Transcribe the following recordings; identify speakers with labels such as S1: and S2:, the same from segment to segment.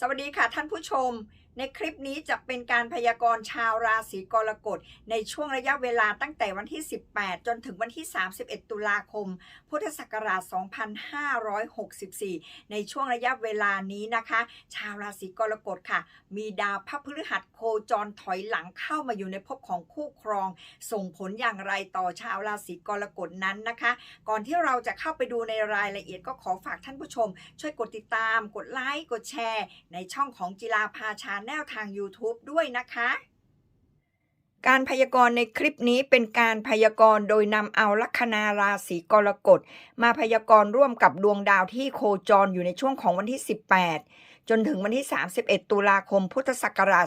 S1: สวัสดีค่ะท่านผู้ชม ในคลิปนี้จะเป็นการพยากรณ์ชาวราศีกรกฎในช่วงระยะเวลาตั้งแต่วันที่ 18 จนถึงวันที่ 31 ตุลาคม พุทธศักราช 2564 ในช่วงระยะเวลานี้นะคะ ชาวราศีกรกฎค่ะ มีดาวพระพฤหัสโคจรถอยหลังเข้ามาอยู่ในภพของคู่ครอง ส่งผลอย่างไรต่อชาวราศีกรกฎนั้นนะคะ ก่อนที่เราจะเข้าไปดูในรายละเอียดก็ขอฝากท่านผู้ชม ช่วยกดติดตาม กดไลค์กดแชร์ ในช่องของจิราภาชาแนลทาง YouTube ด้วยนะคะ การพยากรณ์ในคลิปนี้เป็นการพยากรณ์โดยนำเอาลัคนาราศีกรกฎมาพยากรณ์ร่วมกับดวงดาวที่โคจรอยู่ในช่วงของวันที่ 18 จนถึงวันที่ 31 ตุลาคมพุทธศักราช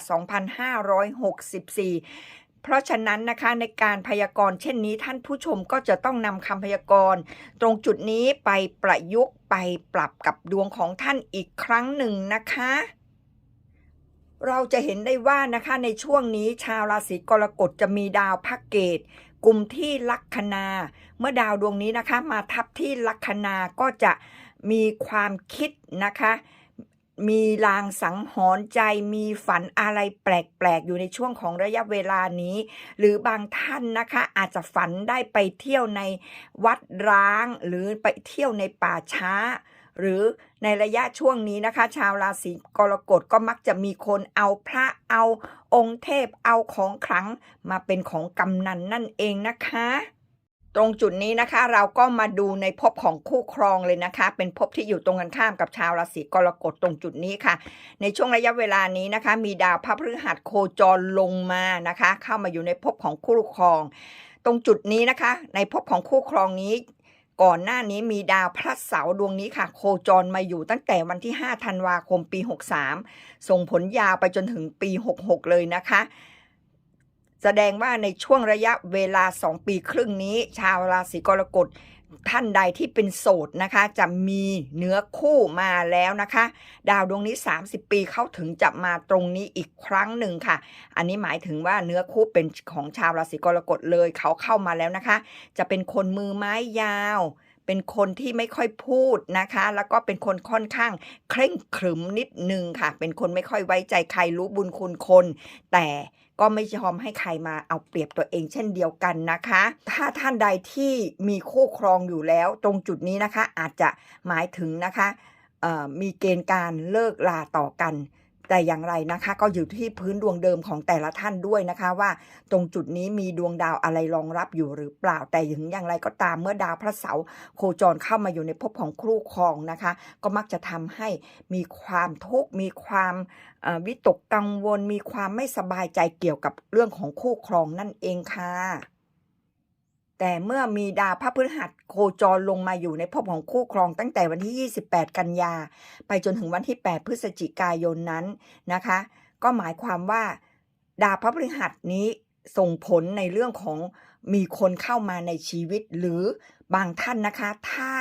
S1: 2564เพราะฉะนั้นนะคะในการพยากรณ์เช่นนี้ท่านผู้ชมก็จะต้องนำคำพยากรณ์ ตรงจุดนี้ไปประยุกต์ไปปรับกับดวงของท่านอีกครั้งหนึ่งนะคะ เราจะเห็นได้ว่านะคะในช่วงนี้ชาวราศีกรกฎจะมีดาวพักเกตกลุ่มที่ลัคนา เมื่อดาวดวงนี้นะคะ มาทับที่ลัคนาก็จะมีความคิดนะคะ มีลางสังหรณ์ใจ มีฝันอะไรแปลกๆ อยู่ในช่วงของระยะเวลานี้ หรือบางท่านนะคะ อาจจะฝันได้ไปเที่ยวในวัดร้าง หรือไปเที่ยวในป่าช้า หรือในระยะช่วงนี้นะคะ ชาวราศีกรกฎก็มักจะมีคนเอาพระเอาองค์เทพเอาของขลังมาเป็นของกำนันนั่นเองนะคะ ตรงจุดนี้นะคะเราก็มาดูในภพของคู่ครองเลยนะคะ เป็นภพที่อยู่ตรงกันข้ามกับชาวราศีกรกฎตรงจุดนี้ค่ะ ในช่วงระยะเวลานี้นะคะ มีดาวพระพฤหัสโคจรลงมานะคะ เข้ามาอยู่ในภพของคู่ครองตรงจุดนี้นะคะ ในภพของคู่ครองนี้ ก่อนหน้านี้มีดาวพระเสาร์ดวงนี้ค่ะ โคจรมาอยู่ตั้งแต่วันที่ 5 ธันวาคมปี 63 ส่งผลยาวไปจนถึงปี 66 เลยนะคะ แสดงว่าในช่วงระยะเวลา 2 ปีครึ่งนี้ ชาวราศีกรกฎ ท่านใดที่เป็นโสดนะคะ จะมีเนื้อคู่มาแล้วนะคะ ดาวดวงนี้ 30 ปีเขาถึงจะมาตรงนี้อีกครั้งหนึ่งค่ะ อันนี้หมายถึงว่าเนื้อคู่เป็นของชาวราศีกรกฎเลยเขาเข้ามาแล้วนะคะ จะเป็นคนมือไม้ยาว เป็นคนที่ไม่ค่อยพูดนะคะ แล้วก็เป็นคนค่อนข้างเคร่งขรึมนิดนึงค่ะ เป็นคนไม่ค่อยไว้ใจใครรู้บุญคุณคน แต่ก็ไม่ยอมให้ใครมาเอาเปรียบตัวเองเช่นเดียวกันนะคะ ถ้าท่านใดที่มีคู่ครองอยู่แล้ว ตรงจุดนี้นะคะอาจจะหมายถึงนะคะมีเกณฑ์การเลิกลาต่อกัน แต่อย่างไรนะคะก็อยู่ที่พื้นดวงเดิมของแต่ละท่านด้วยนะคะว่า ตรงจุดนี้มีดวงดาวอะไรรองรับอยู่หรือเปล่า แต่ถึงอย่างไรก็ตามเมื่อดาวพระเสาร์โคจรเข้ามาอยู่ในภพของคู่ครองนะคะ ก็มักจะทำให้มีความทุกข์มีความวิตกกังวล มีความไม่สบายใจเกี่ยวกับเรื่องของคู่ครองนั่นเองค่ะ แต่เมื่อมีดาวพระพฤหัสโคจรลงมาอยู่ในภพของคู่ครองตั้งแต่วันที่ 28 กันยา ไปจนถึงวันที่ 8 พฤศจิกายนนั้นนะคะ ก็หมายความว่าดาวพระพฤหัสนี้ส่งผลในเรื่องของมีคนเข้ามาในชีวิตหรือบางท่านนะคะ ถ้า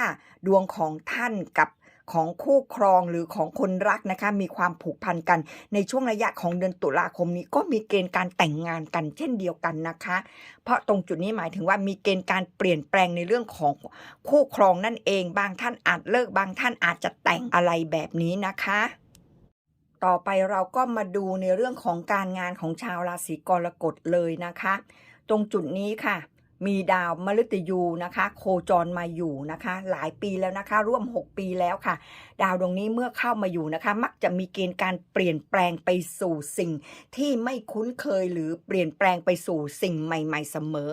S1: ดวงของท่านกับ ของคู่ครองหรือของคนรักนะคะ มีความผูกพันกัน ในช่วงระยะของเดือนตุลาคมนี้ก็มีเกณฑ์การแต่งงานกันเช่นเดียวกันนะคะ เพราะตรงจุดนี้หมายถึงว่ามีเกณฑ์การเปลี่ยนแปลงในเรื่องของคู่ครองนั่นเอง บางท่านอาจเลิก บางท่านอาจจะแต่งอะไรแบบนี้นะคะต่อไปเราก็มาดูในเรื่องของการงานของชาวราศีกรกฎเลยนะคะ ตรงจุดนี้ค่ะ มีดาวมฤตยูนะคะ โคจรมาอยู่นะคะ หลายปีแล้วนะคะ ร่วม 6 ปีแล้วค่ะ ดาวดวงนี้เมื่อเข้ามาอยู่นะคะ มักจะมีเกณฑ์การเปลี่ยนแปลงไปสู่สิ่งที่ไม่คุ้นเคยหรือเปลี่ยนแปลงไปสู่สิ่งใหม่ ๆ เสมอ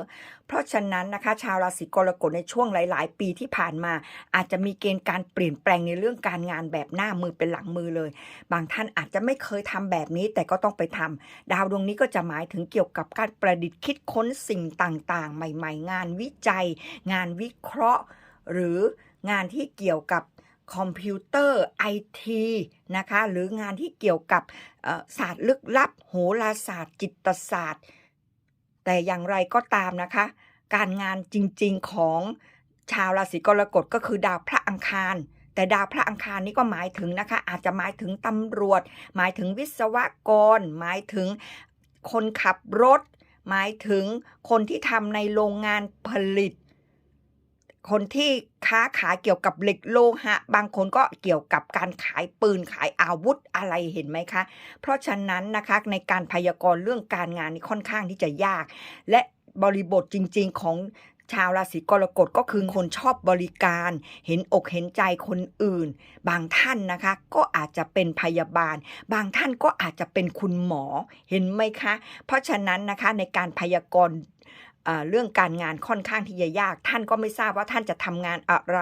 S1: เพราะฉะนั้นนะคะ ชาวราศีกรกฎในช่วงหลาย ๆ ปีที่ผ่านมา อาจจะมีเกณฑ์การเปลี่ยนแปลงในเรื่องการงานแบบหน้ามือเป็นหลังมือเลย บางท่านอาจจะไม่เคยทำแบบนี้แต่ก็ต้องไปทำดาวดวงนี้ก็จะหมายถึงเกี่ยวกับการประดิษฐ์คิดค้นสิ่งต่าง ๆ ใหม่ ๆ งานวิจัย งานวิเคราะห์ หรืองานที่เกี่ยวกับคอมพิวเตอร์ไอทีนะคะหรืองานที่เกี่ยวกับศาสตร์ลึกลับ โหราศาสตร์ จิตศาสตร์ แต่อย่างไรก็ตามนะคะ การงานจริงๆของชาวราศีกรกฎก็คือดาวพระอังคาร แต่ดาวพระอังคารนี้ก็หมายถึงนะคะ อาจจะหมายถึงตำรวจ หมายถึงวิศวกร หมายถึงคนขับรถ หมายถึงคนที่ทำในโรงงานผลิต คนที่ค้าขายเกี่ยวกับเหล็กโลหะ บางคนก็เกี่ยวกับการขายปืนขายอาวุธอะไรเห็นไหมคะ เพราะฉะนั้นนะคะในการพยากรณ์เรื่องการงานนี่ค่อนข้างที่จะยาก และ บริบทจริง ๆ ของชาวราศีกรกฎก็คือคนชอบบริการ เห็นอกเห็นใจคนอื่น บางท่านนะคะ ก็อาจจะเป็นพยาบาล บางท่านก็อาจจะเป็นคุณหมอเห็นไหมคะ เพราะฉะนั้นนะคะในการพยากรณ์ เรื่องการงานค่อนข้างที่จะยาก ท่านก็ไม่ทราบว่าท่านจะทำงานอะไร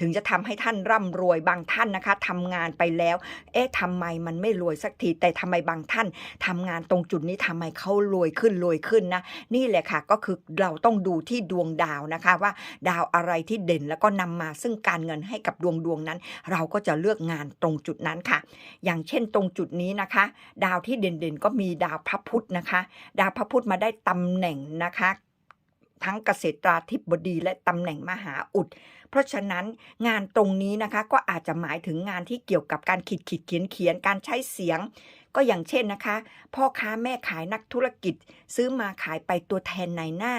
S1: ถึงจะทำให้ท่านร่ำรวยบางท่านนะคะทำงานไปแล้ว เอ๊ะทำไมมันไม่รวยสักที แต่ทำไมบางท่านทำงานตรงจุดนี้ทำไมเขารวยขึ้นรวยขึ้นนะ นี่แหละค่ะก็คือเราต้องดูที่ดวงดาวนะคะว่าดาวอะไรที่เด่นแล้วก็นำมาซึ่งการเงินให้กับดวงดวงนั้น เราก็จะเลือกงานตรงจุดนั้นค่ะ อย่างเช่นตรงจุดนี้นะคะ ดาวที่เด่นๆก็มีดาวพระพุธนะคะ ดาวพระพุธมาได้ตำแหน่งนะคะ ทั้งเกษตราธิบดีและตำแหน่งมหาอุด เพราะฉะนั้นงานตรงนี้นะคะก็อาจจะหมายถึงงานที่เกี่ยวกับการขีดขีดเขียนเขียนการใช้เสียง ก็อย่างเช่นนะคะ พ่อค้าแม่ขายนักธุรกิจ ซื้อมาขายไปตัวแทนในหน้า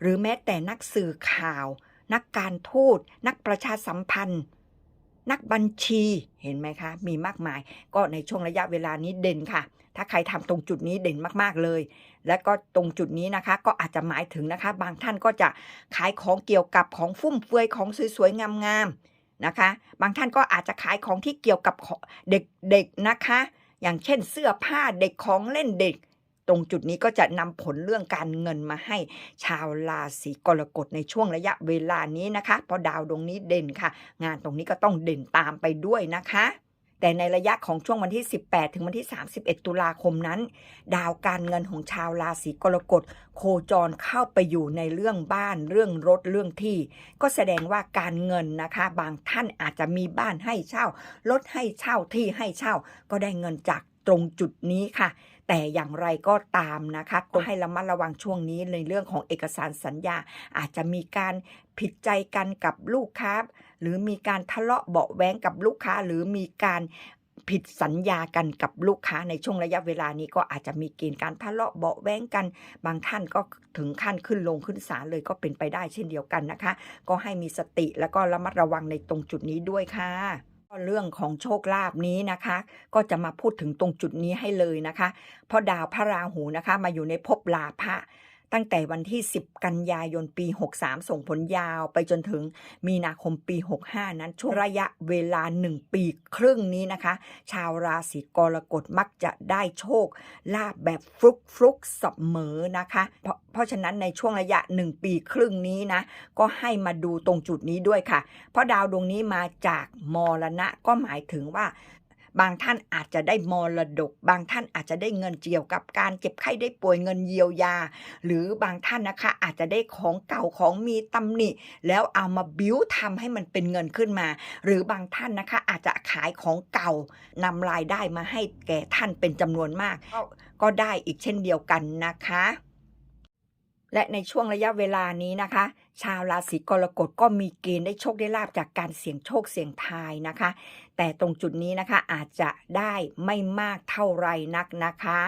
S1: หรือแม้แต่นักสื่อข่าว นักการทูตนักประชาสัมพันธ์ นักบัญชีเห็นไหมคะ มีมากมาย ก็ในช่วงระยะเวลานี้เด่นค่ะ ถ้าใครทำตรงจุดนี้เด่นมากๆเลย และก็ตรงจุดนี้นะคะ ก็อาจจะหมายถึงนะคะ บางท่านก็จะขายของเกี่ยวกับของฟุ่มเฟือยของสวยๆงามๆนะคะ บางท่านก็อาจจะขายของที่เกี่ยวกับเด็กๆนะคะ อย่างเช่นเสื้อผ้าเด็กของเล่นเด็กตรงจุดนี้ก็จะนำผลเรื่องการเงินมาให้ชาวราศีกรกฎในช่วงระยะเวลานี้นะคะ เพราะดาวดวงนี้เด่นค่ะ งานตรงนี้ก็ต้องเด่นตามไปด้วยนะคะ แต่ในระยะของช่วงวันที่ 18 ถึงวันที่ 31 ตุลาคมนั้น ดาวการเงินของชาวราศีกรกฎโคจรเข้าไปอยู่ในเรื่องบ้านเรื่องรถเรื่องที่ ก็แสดงว่าการเงินนะคะ บางท่านอาจจะมีบ้านให้เช่ารถให้เช่าที่ให้เช่า ก็ได้เงินจาก ตรงจุดนี้ค่ะ แต่อย่างไรก็ตามนะคะก็ให้ระมัดระวังช่วงนี้ในเรื่องของเอกสารสัญญา อาจจะมีการผิดใจกันกับลูกค้า หรือมีการทะเลาะเบาะแว้งกับลูกค้า หรือมีการผิดสัญญากันกับลูกค้าในช่วงระยะเวลานี้ก็อาจจะมีเกณฑ์การทะเลาะเบาะแว้งกัน บางท่านก็ถึงขั้นขึ้นลงขึ้นศาลเลยก็เป็นไปได้เช่นเดียวกันนะคะ ก็ให้มีสติแล้วก็ระมัดระวังในตรงจุดนี้ด้วยค่ะก็ เรื่องของโชคลาภนี้นะคะ ก็จะมาพูดถึงตรงจุดนี้ให้เลยนะคะ เพราะดาวพระราหูนะคะ มาอยู่ในภพลาภะตั้งแต่วันที่ 10 กันยายนปี 63 ส่งผลยาวไปจนถึงมีนาคมปี 65 นั้นช่วงระยะเวลา 1 ปีครึ่งนี้นะคะ ชาวราศีกรกฎมักจะได้โชค ลาภแบบฟลุกฟลุกเสมอนะคะ เพราะ เพราะฉะนั้นในช่วงระยะ 1 ปีครึ่งนี้นะ ก็ให้มาดูตรงจุดนี้ด้วยค่ะ เพราะดาวดวงนี้มาจากมรณะก็หมายถึงว่าบางท่านอาจจะได้มรดก บางท่านอาจจะได้เงินเกี่ยวกับการเจ็บไข้ได้ป่วยเงินเยียวยา หรือบางท่านนะคะอาจจะได้ของเก่าของมีตำหนิ แล้วเอามาบิ้วทำให้มันเป็นเงินขึ้นมา หรือบางท่านนะคะอาจจะขายของเก่านำรายได้มาให้แก่ท่านเป็นจำนวนมาก ก็ได้อีกเช่นเดียวกันนะคะ และในช่วงระยะเวลานี้นะคะ ชาวราศีกรกฎก็มีเกณฑ์ได้โชคได้ลาบจากการเสี่ยงโชคเสี่ยงทายนะคะ แต่ตรงจุดนี้นะคะอาจจะได้ไม่มากเท่าไรนักนะคะ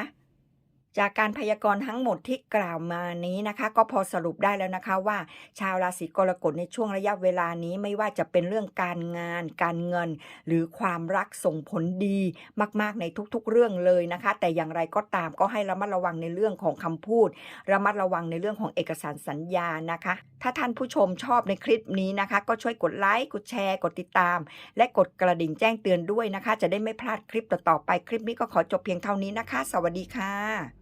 S1: จากการพยากรณ์ทั้งหมดที่กล่าวมานี้นะคะ ก็พอสรุปได้แล้วนะคะว่า ชาวราศีกรกฎในช่วงระยะเวลานี้ไม่ว่าจะเป็นเรื่องการงาน การเงิน หรือความรักส่งผลดีมากๆในทุกๆ เรื่องเลยนะคะ แต่อย่างไรก็ตามก็ให้ระมัดระวังในเรื่องของคำพูด ระมัดระวังในเรื่องของเอกสารสัญญานะคะ ถ้าท่านผู้ชมชอบในคลิปนี้นะคะ ก็ช่วยกดไลค์กดแชร์ กดติดตาม และกดกระดิ่งแจ้งเตือนด้วยนะคะ จะได้ไม่พลาดคลิปต่อๆไปคลิปนี้ก็ขอจบเพียงเท่านี้นะคะ สวัสดีค่ะ